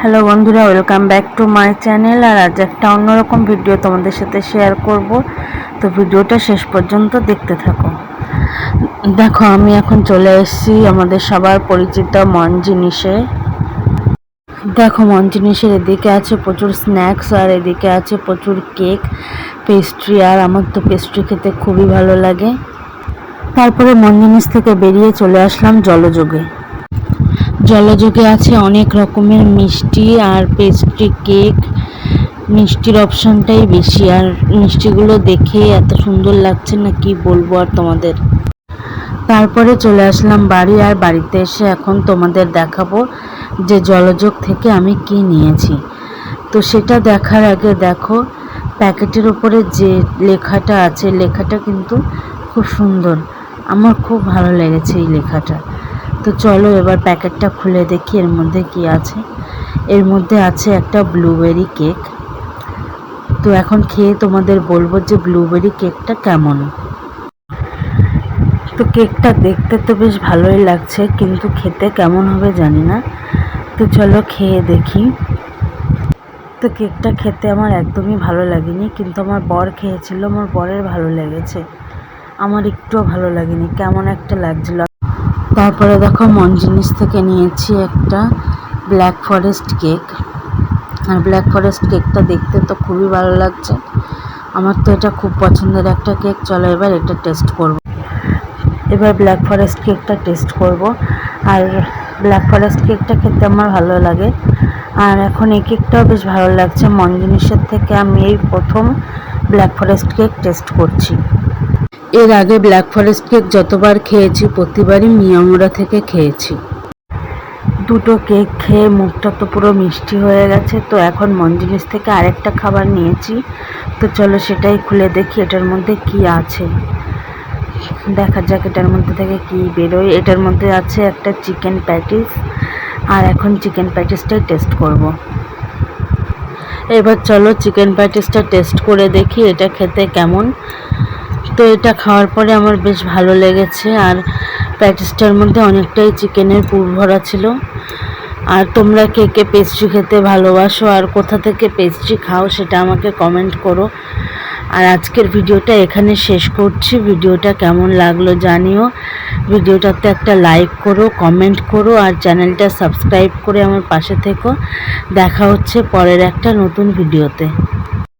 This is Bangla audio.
হ্যালো বন্ধুরা, welcome back to my channel. আর আজ একটা অন্যরকম ভিডিও তোমাদের সাথে শেয়ার করব। তো ভিডিওটা শেষ পর্যন্ত দেখতে থাকো। দেখো, আমি এখন চলে এসেছি আমাদের সবার পরিচিত মন জিনিসে দেখো মন জিনিসের এদিকে আছে প্রচুর স্ন্যাক্স আর এদিকে আছে প্রচুর কেক, পেস্ট্রি, আর আমার তো পেস্ট্রি খেতে খুবই ভালো লাগে। তারপরে মন জিনিস থেকে বেরিয়ে চলে আসলাম জলযোগে। জলযোগে আছে অনেক রকমের মিষ্টি আর পেস্ট্রি কেক মিষ্টির অপশানটাই বেশি আর মিষ্টিগুলো দেখে এত সুন্দর লাগছে না কি বলব আর তোমাদের। তারপরে চলে আসলাম বাড়ি আর বাড়িতে এসে এখন তোমাদের দেখাবো যে জলযোগ থেকে আমি কি নিয়েছি। তো সেটা দেখার আগে দেখো, প্যাকেটের উপরে যে লেখাটা আছে, লেখাটা কিন্তু খুব সুন্দর। আমার খুব ভালো লেগেছে এই লেখাটা। তো চলো এবার প্যাকেটটা খুলে দেখি এর মধ্যে কি আছে। এর মধ্যে আছে একটা ব্লুবেরি কেক তো এখন খেয়ে তোমাদের বলব যে ব্লুবেরি কেকটা কেমন। তো কেকটা দেখতে তো বেশ ভালোই লাগছে, কিন্তু খেতে কেমন হবে জানি না। তো চলো খেয়ে দেখি। তো কেকটা খেতে আমার একদমই ভালো লাগেনি, কিন্তু আমার বর খেয়েছিল, আমার বরের ভালো লেগেছে। আমার একটুও ভালো লাগেনি, কেমন একটা লাগছিল। তারপরে দেখো মন জিনিস থেকে নিয়েছি একটা ব্ল্যাক ফরেস্ট কেক আর ব্ল্যাক ফরেস্ট কেকটা দেখতে তো খুবই ভালো লাগছে। আমার তো এটা খুব পছন্দের একটা কেক চলো এবার এটা টেস্ট করব। এবার ব্ল্যাক ফরেস্ট কেকটা টেস্ট করব। আর ব্ল্যাক ফরেস্ট কেকটা খেতে আমার ভালো লাগে। আর এখন এই কেকটাও বেশ ভালো লাগছে। মন জিনিসের থেকে আমি এই প্রথম ব্ল্যাক ফরেস্ট কেক টেস্ট করছি। এর আগে ব্ল্যাক ফরেস্ট কেক যতবার খেয়েছি, প্রতিবারই মিয়ামোড়া থেকে খেয়েছি। দুটো কেক খেয়ে মুখটা তো পুরো মিষ্টি হয়ে গেছে, তো এখন জিনিস থেকে আরেকটা খাবার নিয়েছি। তো চলো সেটাই খুলে দেখি এটার মধ্যে কি আছে। দেখা যাক এটার মধ্যে থেকে কি বেরোয়। এটার মধ্যে আছে একটা চিকেন প্যাটিস আর এখন চিকেন প্যাটিসটাই টেস্ট করব। এবার চলো চিকেন প্যাটিসটা টেস্ট করে দেখি এটা খেতে কেমন। তো এটা খাওয়ার পরে আমার বেশ ভালো লেগেছে। আর প্যাটিসটার মধ্যে অনেকটাই চিকেনের পুর ভরা ছিল। আর তোমরা কে কে পেস্ট্রি খেতে ভালোবাসো আর কোথা থেকে পেস্ট্রি খাও সেটা আমাকে কমেন্ট করো। আর আজকের ভিডিওটা এখানে শেষ করছি। ভিডিওটা কেমন লাগল জানিও। ভিডিওটাতে একটা লাইক করো কমেন্ট করো আর চ্যানেলটা সাবস্ক্রাইব করে আমার পাশে থেকো। দেখা হচ্ছে পরের একটা নতুন ভিডিওতে।